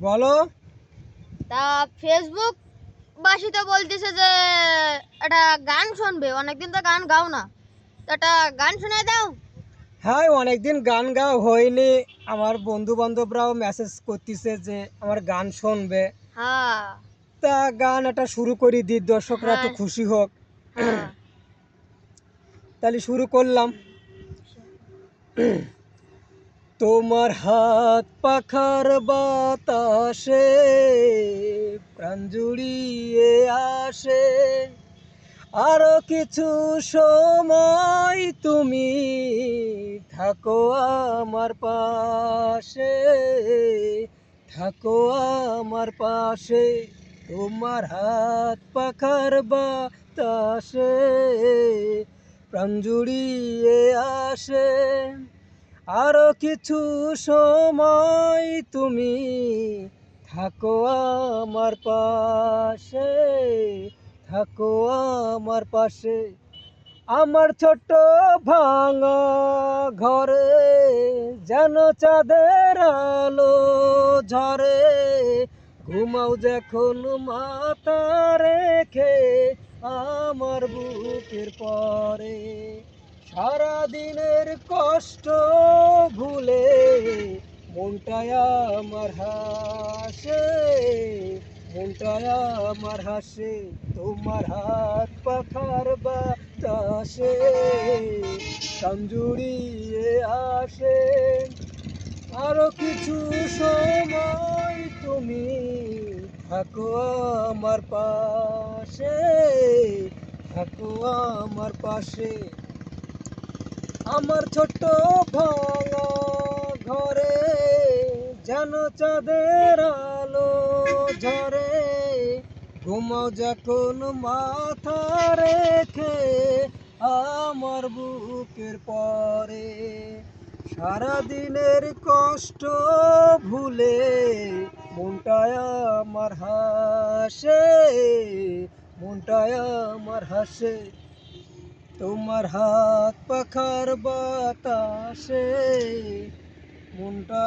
বলো। তা ফেসবুক বাসী তো বলতেছে যে একটা গান শুনবে। অনেকদিন তো গান গাও না। তো একটা গান শুনে দাও। হ্যাঁ অনেকদিন গান গাওয়া হয়নি। আমার বন্ধু বান্ধবরাও মেসেজ করতেছে যে আমার গান শুনবে। হ্যাঁ। তা গান একটা শুরু করি দি দর্শকরা একটু হ্যাঁ। খুশি হোক। হ্যাঁ। তাহলে শুরু করলাম। তোমার হাত পাখার বাতাসে প্রাণ জুড়িয়ে আসে। আরও কিছু সময় তুমি থাকো আমার পাশে, থাকো আমার পাশে। তোমার হাত পাখার বাতাসে প্রাণ জুড়িয়ে আসে। আরও কিছু সময় তুমি থাকো আমার পাশে, থাকো আমার পাশে। আমার ছোট ভাঙা ঘরে যেন চাঁদের আলো ঝরে, ঘুমাও যখন মাথা রেখে আমার বুকের পরে। সারা দিনের কষ্ট ভুলে মনটায় আমার হাসে মনটায় আমার হাসে, তোমার হাত পাখার বাতাসে সঞ্জুড়িয়ে আসে। আরও কিছু সময় তুমি থাকো আমার পাশে, থাকো আমার পাশে। আমার ছোট্ট ভাঙা ঘরে, যেন চাঁদের আলো ঝরে। ঘুমাও যখন মাথা রেখে আমার বুকের পরে। সারা দিনের কষ্ট ভুলে মনটায় আমার হাসে মনটায় আমার হাসে। তোমার হাত পাখার বাতাসে মনটা